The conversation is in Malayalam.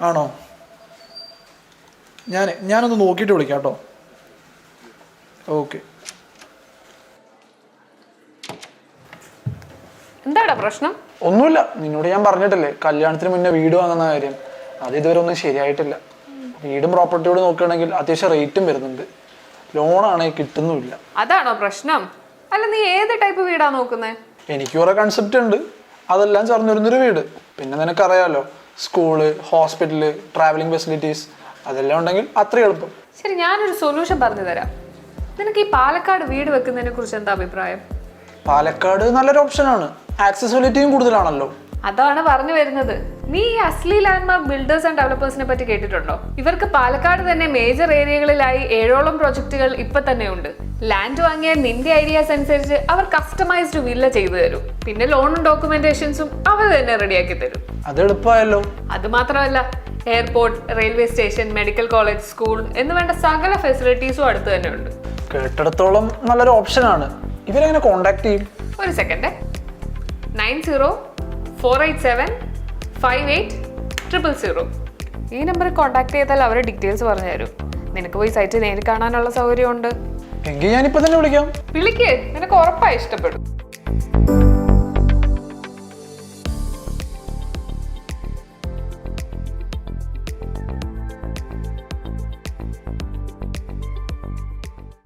ആണോ? ഞാൻ ഞാനൊന്ന് നോക്കിയിട്ട് വിളിക്കാം കേട്ടോ. ഓക്കെ. എന്താടാ പ്രശ്നം? ഒന്നുമില്ല. നിന്നോട് ഞാൻ പറഞ്ഞിട്ടില്ലേ കല്യാണത്തിന് മുന്നേ വീട് വാങ്ങുന്ന കാര്യം. അത് ഇതുവരെ ഒന്നും ശരിയായിട്ടില്ല. വീടും പ്രോപ്പർട്ടിയോട് നോക്കുകയാണെങ്കിൽ അത്യാവശ്യം റേറ്റും വരുന്നുണ്ട്. ലോണാണെങ്കിൽ കിട്ടുന്നുമില്ല. അതാണോ പ്രശ്നം? അല്ല നീ ഏത് ടൈപ്പ് വീടാ നോക്കുന്നേ? എനിക്ക് കുറെ കൺസെപ്റ്റ് ഉണ്ട്. അതെല്ലാം ചേർന്നിരുന്നൊരു വീട്. പിന്നെ നിനക്കറിയാലോ സ്കൂൾ ഹോസ്പിറ്റൽ ട്രാവലിംഗ് ഫെസിലിറ്റീസ് അതെല്ലാം ഉണ്ടെങ്കിൽ അത്ര എളുപ്പം. ശരി ഞാനൊരു സൊല്യൂഷൻ പറഞ്ഞു തരാം. നിനക്ക് ഈ പാലക്കാട് വീട് വെക്കുന്നതിനെ കുറിച്ച് എന്താ അഭിപ്രായം? പാലക്കാട് നല്ലൊരു ഓപ്ഷനാണ്. ആക്സസിബിലിറ്റിയും കൂടുതലാണല്ലോ. അതാണ് പറഞ്ഞു വരുന്നത്. നീ ഈ അസ്ലി ലാൻഡ്മാർക്ക് ബിൽഡേഴ്സ് ആൻഡ് ഡെവലപ്പേഴ്സിനെ പറ്റി കേട്ടിട്ടുണ്ടോ? ഇവർക്ക് പാലക്കാട് തന്നെ മേജർ ഏരിയകളിലായി ഏഴോളം പ്രോജക്റ്റുകൾ ഇപ്പൊ തന്നെ ഉണ്ട്. ലാൻഡ് വാങ്ങിയ നിന്റെ ഐഡിയാസ് അനുസരിച്ച് അവർ കസ്റ്റമൈസ്ഡ് വില്ല ചെയ്തു തരും. പിന്നെ ലോണും ഡോക്യുമെന്റേഷൻസും അവർ തന്നെ റെഡിയാക്കി തരും. അത് എളുപ്പമായല്ലോ. അത് മാത്രമല്ല airport railway station medical college school എന്ന് വേണ്ട സകല ഫെസിലിറ്റീസും അടുത്ത് തന്നെ ഉണ്ട്. കേട്ടിടത്തോളം നല്ലൊരു ഓപ്ഷനാണ് ഇവരെങ്ങനെ കോണ്ടാക്ട് ചെയ്യും? ഒരു second nine zero four eight seven five eight triple zero ഈ നമ്പറിൽ കോൺടാക്ട് ചെയ്താൽ അവരെ ഡീറ്റെയിൽസ് പറഞ്ഞു തരും നിനക്ക് പോയി സൈറ്റ് നേരിൽ കാണാനുള്ള സൗകര്യമുണ്ട്. എങ്കിൽ ഞാനിപ്പോ തന്നെ വിളിക്കാം. വിളിക്കേ. നിനക്ക് ഉറപ്പായി ഇഷ്ടപ്പെടും.